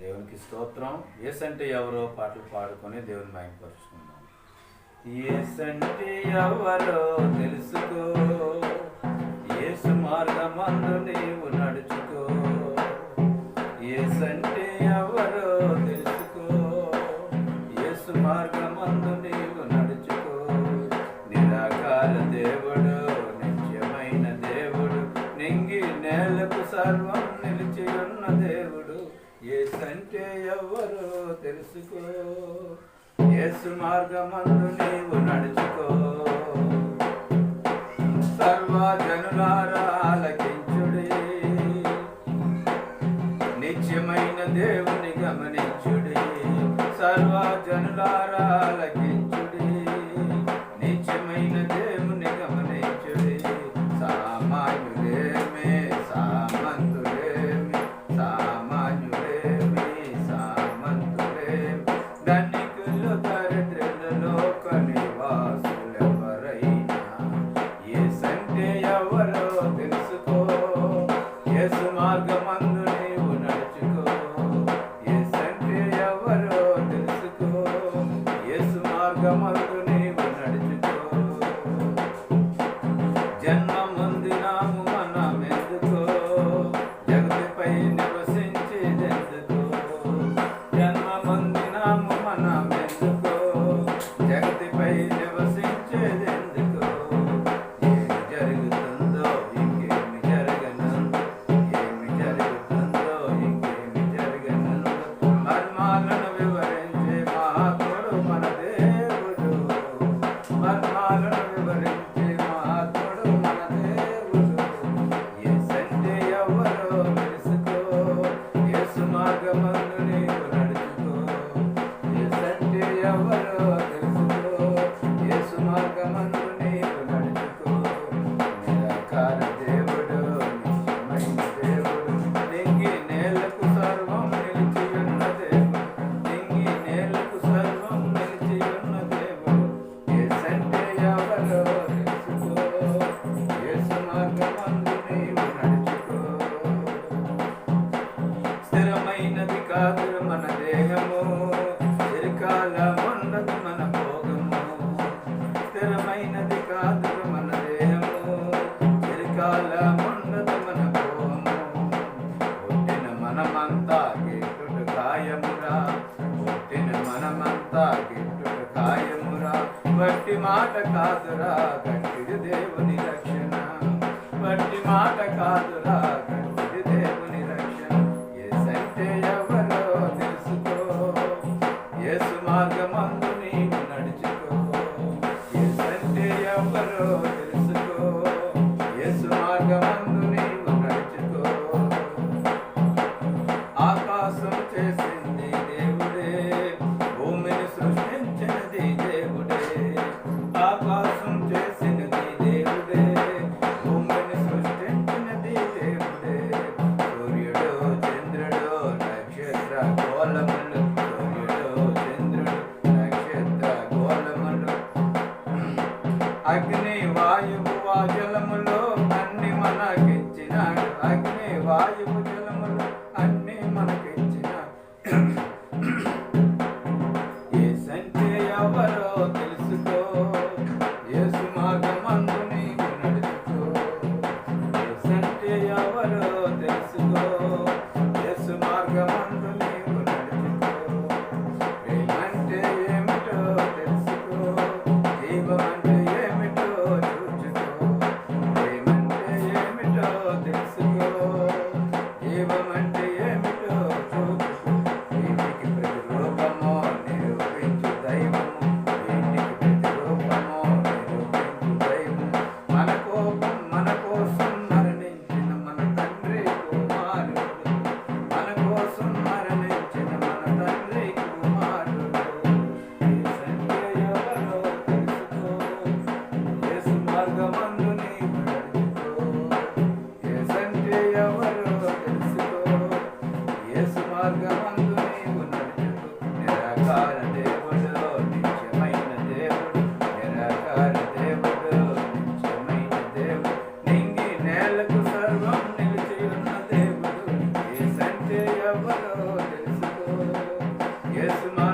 దేవునికి స్తోత్రం. ఎస్ అంటే ఎవరో పాటలు పాడుకొని దేవుని మైపరుచుకుందాం ఎస్ అంటే ఎవరో తెలుసుకో. ఏసు మార్గమందు నీవు నడుచుకో. ఎస్ అంటే ఎవరో తెలుసుకో. ఏసు మార్గమందు నీవు నడుచుకో. నిరాకార దేవుడు నిత్యమైన దేవుడు నింగి నేలకు సర్వం నిలిచి ఉన్న దేవుడు. ఏసంటే ఎవరో తెలుసుకో. యేసు మార్గమందు నీవు నడుచుకో. సర్వజనులారా ఆలకించుడి. నిత్యమైన దేవుని గమనించుడి. సర్వజనులారా ఆలకించుడి come up. యేసు మార్గమందు నీవు గిట్టుడు కాయమురా పుట్టిన మనమంతా గిట్టుడు కాయమురా. వట్టి మాట కాదురా గట్టిది దేవుని రక్షణ. వట్టి మాట కాదురా గట్టిది దేవుని రక్షణ. ఏసంటే ఎవరో తెలుసుకో యేసు మార్గమందు నీవు నడుచుకో. ఏసంటే ఎవరో తెలుసుకో ఆకాశం చేసింది దేవుడే. భూమిని సృష్టించినది దేవుడే. ఆకాశం చేసినది దేవుడే. భూమిని సృష్టించినది దేవుడే. సూర్యుడు చంద్రుడు నక్షత్ర గోళములు. సూర్యుడు చంద్రుడు నక్షత్ర గోళములు. అగ్ని వాయువు వాజలములో జలములో అన్ని మనకిచ్చినాడు. అగ్ని వాయువు Devamani. Yes, my.